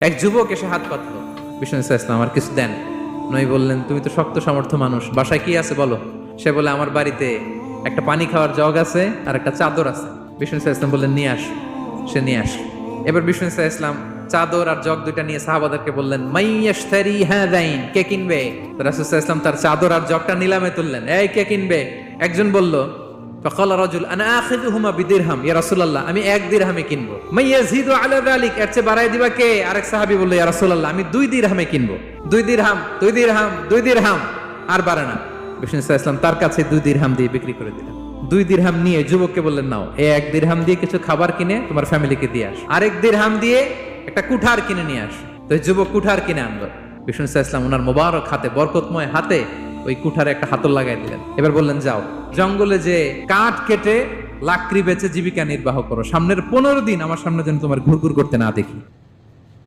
এক যুবক এসে হাত পাতলো। বিষ্ণু ইসলাম আমার কিছু দেন? নই বললেন, তুমি তো শক্ত সামর্থ্য মানুষ, বাসায় কি আছে বলো? সে বলে, আমার বাড়িতে একটা পানি খাওয়ার জগ আছে আর একটা চাদর আছে। বিষ্ণু ইসলাম বললেন, নিয়ে আস। সে নিয়ে আস এবার বিষ্ণু ইসলাম চাদর আর জগ দুইটা নিয়ে সাহাবাদারকে বললেন, মাইয়াশতারি হ্যাঁ দাইন কে কিনবে? রাসূলুল্লাহ ইসলাম তার চাদর আর জগটা নিলামে তুললেন, এই, কে কিনবে? একজন বলল ফকল রাজুল আনা আখিদু হুমা বিদিরহাম ইয়া রাসূলুল্লাহ আমি এক দিরহামে কিনবো। মাই ইয়াজিদু আলা যালিক এর চেয়ে বাড়ায় দিবা কে? আরেক সাহাবী বলল, ইয়া রাসূলুল্লাহ, আমি দুই দিরহামে কিনবো। দুই দিরহাম দুই দিরহাম দুই দিরহাম আর বাড়ে না। বিষ্ণু ইসলাম তার কাছে দুই দিরহাম দিয়ে বিক্রি করে দিলেন। দুই দিরহাম নিয়ে যুবককে বললেন, নাও, এ এক দিরহাম দিয়ে কিছু খাবার কিনে তোমার ফ্যামিলিকে দিয়ে আস। আরেক দিরহাম দিয়ে একটা কুঠার কিনে নিয়ে আস। তো যুবক কুঠার কিনে আনলো। বিষ্ণু ইসলাম ওনার মোবারক হাতে, বরকতময় হাতে ওই কুঠারে একটা হাতল লাগাই দিলেন। এবার বললেন, যাও। জঙ্গলে যে কাঠ কেটে লাকড়ি বেচে জীবিকা নির্বাহ করো, সামনের পনেরো দিন আমার সামনে যেন তোমার ঘুরঘুর করতে না দেখি।